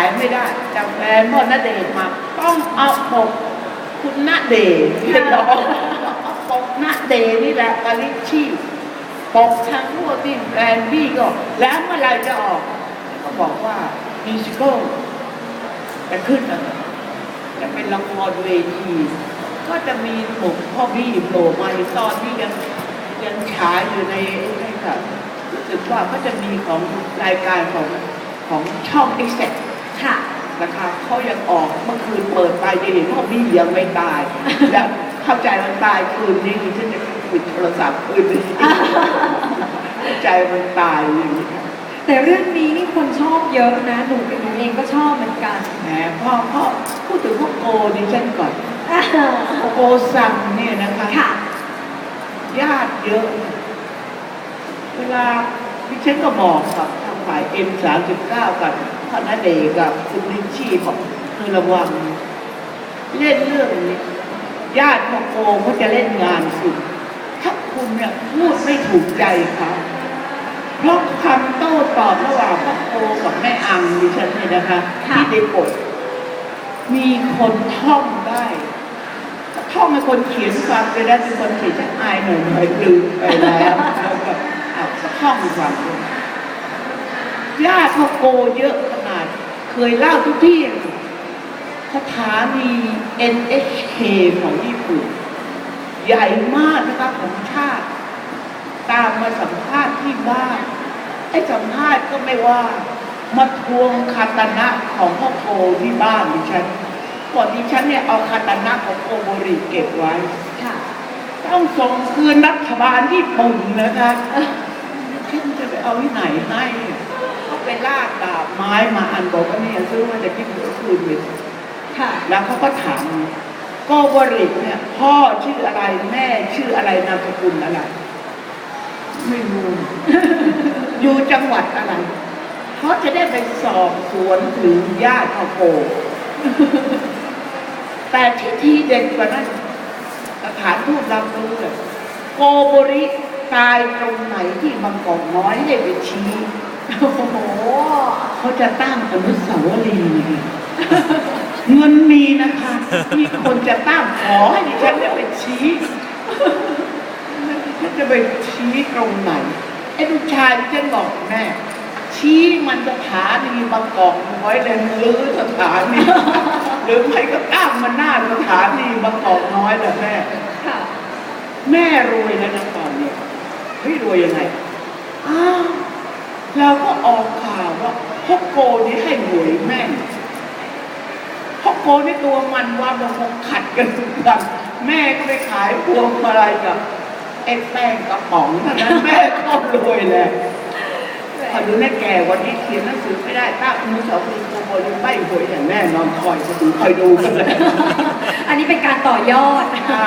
ายไม่ได้แต่แฟนพ่อณเดชมา ต้องเอาปกคุณณเดชน์ที่ร้องปกณเดชนี่แหละกาลิชีปกทั้งพวที่แฟนพี่ก็ แล้วเมื่อไรจะออก ก็บอกว่ามิวสิคลจะขึ้นนะจะเป็นละครเวทีก็จะมีผมพ่อพี่โผล่มาตอนที่ยังยังฉายอยู่ในนี่ค่ะรู้สึกว่าก็จะมีของรายการของของช่องเอ็กเซ ค่ะนะคะเขายังออกเมื่อคืนเปิดไปจะเห็นพ่อพี่ยังไม่ตาย แล้วเข้าใจมันตายคืนนี้ฉันจะปิดโทรศัพท์คืนนี้เข้าใจมันตายอย่างนี้ค่ะแต่เรื่องนี้นี่คนชอบเยอะนะหนูกับหนูเองก็ชอบเหมือนกันแหมพ่อพ่อพูดถึงพวกโกดิฉันก่อนโกซังเนี่ยนะคะค่ะญาติเยอะ เวลาดิฉันก็บอกกับ ทางฝ่าย M39 กับพนเดชน์กับคุณลิชชี่บอกคือระวัง เล่นเรื่องนี้ญาติพ่อโกเขาจะเล่นงานคุณถ้าคุณเนี่ยพูดไม่ถูกใจเขาเพราะคำโต้ตอบระหว่างพ่อโกกับแม่อังดิฉันเนี่ยนะคะค่ะที่ได้บทมีคนท่องได้ท่องให้คนเขียนฟังไปได้เป็นคนเขียนจะอายหน่อยหน่อยลืมไปแล้วแล้วก็เอาท่องฟังด้ว ยญาติเขาโกเยอะขนาด เคยเล่าทุกที่สถานี NHK ของญี่ปุ่น ใหญ่มากนะคะของชาติ ตามมาสัมภาษณ์ที่บ้านไอ้สัมภาษณ์ก็ไม่ว่า มาทวงคาตานะของพ่อโกที่บ้านดิฉันก่อนดิฉันเนี่ยเอาคาตานะของโกโบริเก็บไว้ค่ะต้องส่งคืนรัฐบาลญี่ปุ่นนะคะฉันจะไปเอาที่ไหนให้เขา ไปลากดาบไม้มาอันบอกว่าเนี่ยซื้อมาจากญี่ปุ่นคืนเลยค่ะ แล้วเขาก็ถามโกโบริเนี่ย พ่อชื่ออะไรแม่ชื่ออะไรนามสกุลอะไร ไม่รู้อยู่จังหวัดอะไรเขาจะได้ไปสอบสวนถึงญาติพ่อโกแต่ที่ทีเด็ดกว่านั้นสถานทูตรับรู้เลยโกโบริตายตรงไหนที่บางกอกน้อยให้ไปชี้ โอ้โหเขาจะตั้งอนุสาวรีย์เงินมีนะคะมีคนจะตั้งขอให้ดิฉันได้ไปชี้ฉันจะไปชี้ตรงไหนไอ้ลูกชายดิฉันบอกแม่ชี้มันสถานีบางกอกน้อยเลยหรือสถานีหรือไม่ก็ตั้งมันหน้าสถานีบางกอกน้อยแหละแม่ค่ะแม่รวยแล้วนะตอนเนี้ยเฮ้ยรวยยังไงอ้าว เราก็ออกข่าวว่าพ่อโกนี่ให้หวยแม่นพ่อโกนี่ตัวมันว่ามันคงขัดกันทุกวันแม่ก็ไปขายพวงมาลัยกับไอ้แป้งกระป๋องเท่านั้นแม่ก็รวยแล้วพอดูแม่แก่วันนี้เขียนหนังสือไม่ได้ตั้งมือสองมือโกโบยังไม่หวยอย่างแน่นอนคอยจะดูคอยดูกันเลยอันนี้เป็นการต่อยอดอ่า